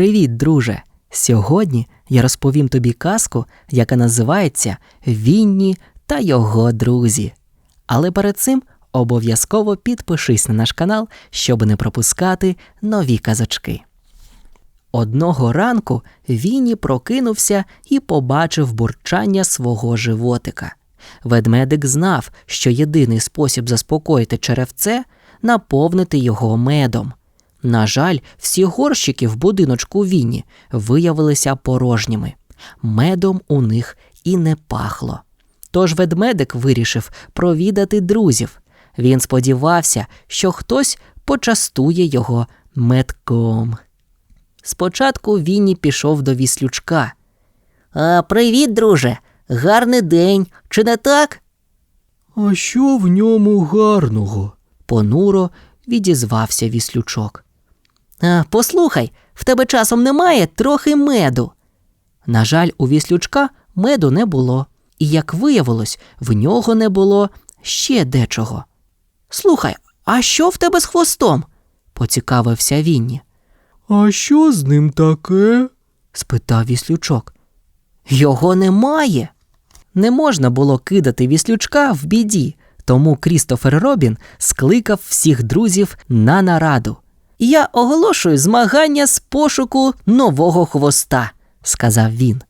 Привіт, друже! Сьогодні я розповім тобі казку, яка називається Вінні та його друзі. Але перед цим обов'язково підпишись на наш канал, щоб не пропускати нові казочки. Одного ранку Вінні прокинувся і побачив бурчання свого животика. Ведмедик знав, що єдиний спосіб заспокоїти черевце наповнити його медом. На жаль, всі горщики в будиночку Вінні виявилися порожніми. Медом у них і не пахло. Тож ведмедик вирішив провідати друзів. Він сподівався, що хтось почастує його медком. Спочатку Вінні пішов до віслючка. А, Привіт, друже. Гарний день, чи не так? А що в ньому гарного? понуро відізвався віслючок. А, Послухай, в тебе часом немає трохи меду. На жаль, у віслючка меду не було, і, як виявилось, в нього не було ще дечого. Слухай, а що в тебе з хвостом? поцікавився Вінні. А що з ним таке? спитав віслючок. Його немає. Не можна було кидати віслючка в біді, тому Крістофер Робін скликав всіх друзів на нараду. Я оголошую змагання з пошуку нового хвоста, сказав він.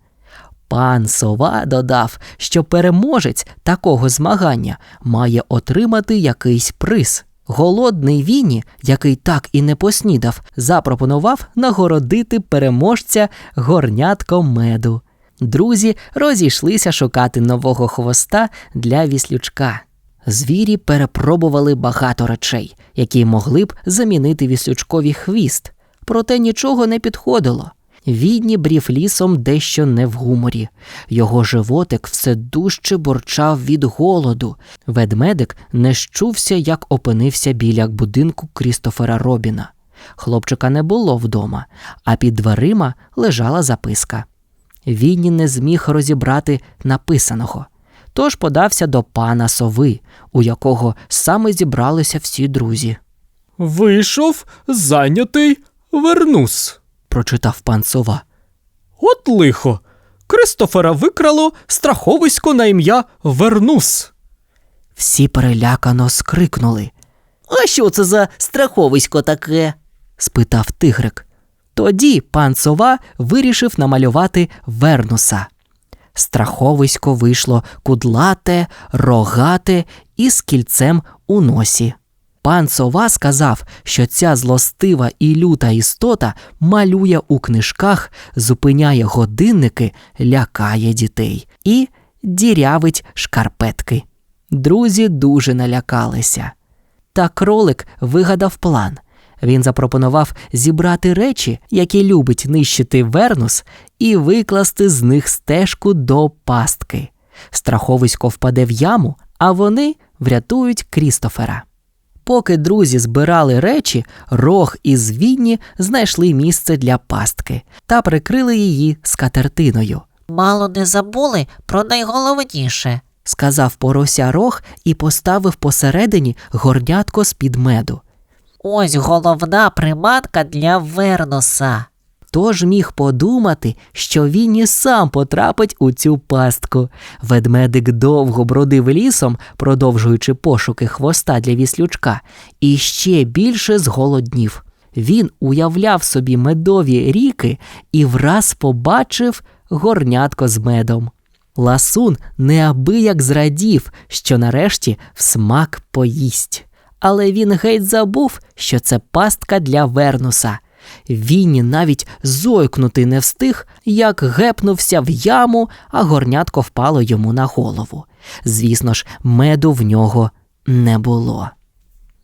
Пан сова додав, що переможець такого змагання має отримати якийсь приз. Голодний Вінні, який так і не поснідав, запропонував нагородити переможця горнятком меду. Друзі розійшлися шукати нового хвоста для віслючка. Звірі перепробували багато речей, які могли б замінити віслючкові хвіст, проте нічого не підходило. Відні брів лісом дещо не в гуморі. Його животик все дужче борчав від голоду. Ведмедик не щувся, як опинився біля будинку Крістофера Робіна. Хлопчика не було вдома, а під дверима лежала записка. Відні не зміг розібрати написаного, тож подався до пана сови, у якого саме зібралися всі друзі. Вийшов зайнятий Вернус, прочитав пан сова. От лихо. Кристофера викрало страховисько на ім'я Вернус. Всі перелякано скрикнули. А що це за страховисько таке? спитав тигрик. Тоді пан сова вирішив намалювати Вернуса. Страховисько вийшло кудлате, рогате і з кільцем у носі. Пан сова сказав, що ця злостива і люта істота малює у книжках, зупиняє годинники, лякає дітей і дірявить шкарпетки. Друзі дуже налякалися. Та кролик вигадав план. Він запропонував зібрати речі, які любить нищити Вернус, і викласти з них стежку до пастки. Страховисько впаде в яму, а вони врятують Крістофера. Поки друзі збирали речі, рог і звінні знайшли місце для пастки та прикрили її скатертиною. Мало не забули про найголовніше. Сказав порося рог і поставив посередині горнятко з-під меду. Ось головна приманка для Вернуса. Тож міг подумати, що він і сам потрапить у цю пастку. Ведмедик довго бродив лісом, продовжуючи пошуки хвоста для віслючка, і ще більше зголоднів. Він уявляв собі медові ріки і враз побачив горнятко з медом. Ласун неабияк зрадів, що нарешті в смак поїсть. Але він геть забув, що це пастка для Вернуса. Вінні навіть зойкнути не встиг, як гепнувся в яму, а горнятко впало йому на голову. Звісно ж, меду в нього не було.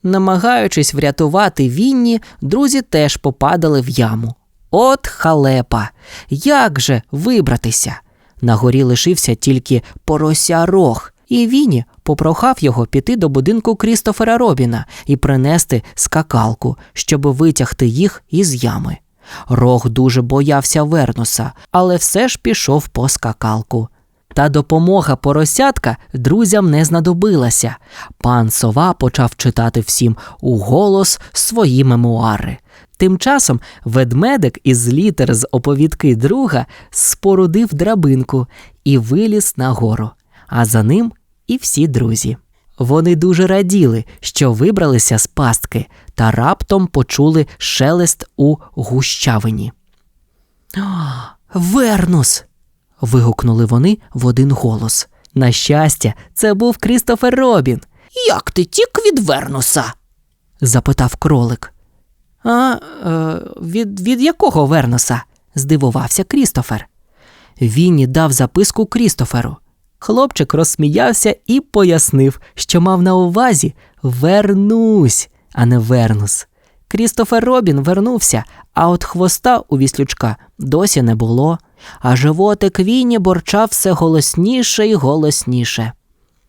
Намагаючись врятувати Вінні, друзі теж попадали в яму. От халепа! Як же вибратися? На горі лишився тільки порося рог, і Вінні попрохав його піти до будинку Крістофера Робіна і принести скакалку, щоб витягти їх із ями. Рог дуже боявся Вернуса, але все ж пішов по скакалку. Та допомога поросятка друзям не знадобилася. Пан сова почав читати всім у голос свої мемуари. Тим часом ведмедик із літер з оповідки друга спорудив драбинку і виліз на гору, а за ним і всі друзі. Вони дуже раділи, що вибралися з пастки, та раптом почули шелест у гущавині. Вернус. вигукнули вони в один голос. На щастя, це був Крістофер Робін, Як ти тік від Вернуса? запитав кролик. А е, від, від якого Вернуса? здивувався Крістофер. Вінні дав записку Крістоферу. Хлопчик розсміявся і пояснив, що мав на увазі вернусь, а не вернус. Крістофер Робін вернувся, а от хвоста у віслючка досі не було, а животик Вінні борчав все голосніше й голосніше.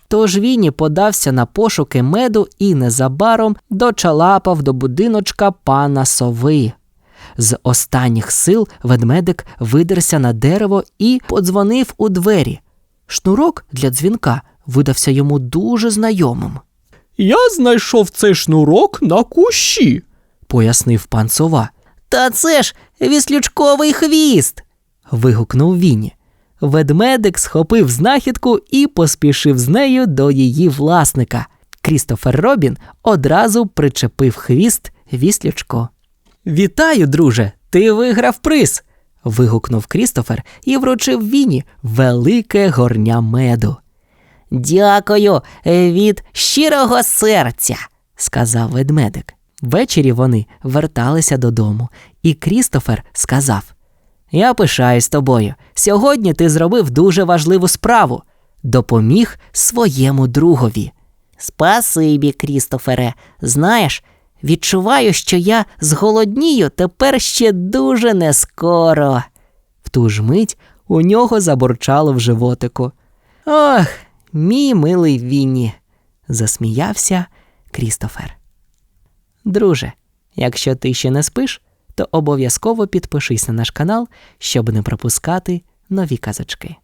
Тож Вінні подався на пошуки меду і незабаром дочалапав до будиночка пана сови. З останніх сил ведмедик видерся на дерево і подзвонив у двері. Шнурок для дзвінка видався йому дуже знайомим, Я знайшов цей шнурок на кущі. пояснив пан сова. Та це ж віслючковий хвіст. вигукнув Вінні. Ведмедик схопив знахідку і поспішив з нею до її власника. Крістофер Робін одразу причепив хвіст віслючко. Вітаю, друже! Ти виграв приз. Вигукнув Крістофер і вручив Вінні велике горня меду. Дякую від щирого серця. сказав ведмедик. Ввечері вони верталися додому, і Крістофер сказав: Я пишаюсь тобою. Сьогодні ти зробив дуже важливу справу. Допоміг своєму другові. Спасибі, Крістофере. Знаєш, відчуваю, що я зголоднію тепер ще дуже нескоро. В ту ж мить у нього заборчало в животику. Ох, мій милий Вінні, засміявся Крістофер. Друже, якщо ти ще не спиш, то обов'язково підпишись на наш канал, щоб не пропускати нові казочки.